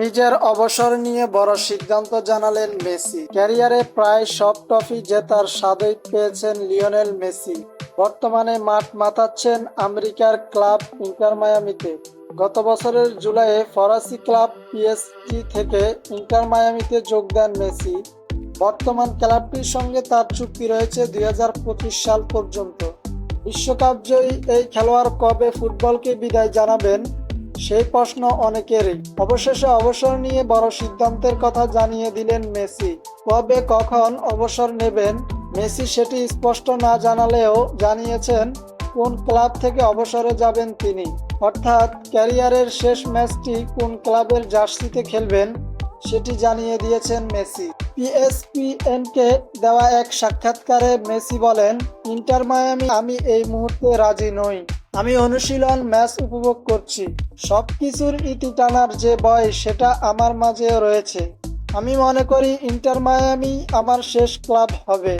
নিজের অবসর নিয়ে বড় সিদ্ধান্ত জানালেন মেসি। ক্যারিয়ারে প্রায় সব ট্রফি জেতার স্বাদই পেয়েছেন লিওনেল মেসি। বর্তমানে মাঠ মাতাচ্ছেন আমেরিকার ক্লাব ইন্টার মায়ামিতে। গত বছরের জুলাইয়ে ফরাসি ক্লাব পিএসজি থেকে ইন্টার মায়ামিতে যোগ দেন মেসি। বর্তমান ক্লাবটির সঙ্গে তার চুক্তি রয়েছে দুই হাজার পঁচিশ সাল পর্যন্ত। বিশ্বকাপ জয়ী এই খেলোয়াড় কবে ফুটবলকে বিদায় জানাবেন সেই প্রশ্ন অনেকেরই। অবশেষে অবসর নিয়ে বড় সিদ্ধান্তের কথা জানিয়ে দিলেন মেসি। কবে কখন অবসর নেবেন? মেসি সেটি স্পষ্ট না জানালেও জানিয়েছেন কোন ক্লাব থেকে অবসরে যাবেন তিনি। অর্থাৎ ক্যারিয়ারের শেষ ম্যাচটি কোন ক্লাবের জার্সিতে খেলবেন সেটি জানিয়ে দিয়েছেন মেসি। পিএসপিএনকে দেওয়া এক সাক্ষাৎকারে মেসি বলেন, ইন্টার মায়ামি, আমি এই মুহূর্তে রাজি নই। আমি অনুশীলন ম্যাচ উপভোগ করছি। সব কিছুর ইতি টানার যে বয় সেটা আমার মাঝেও রয়েছে। আমি মনে করি ইন্টার মায়ামি আমার শেষ ক্লাব হবে।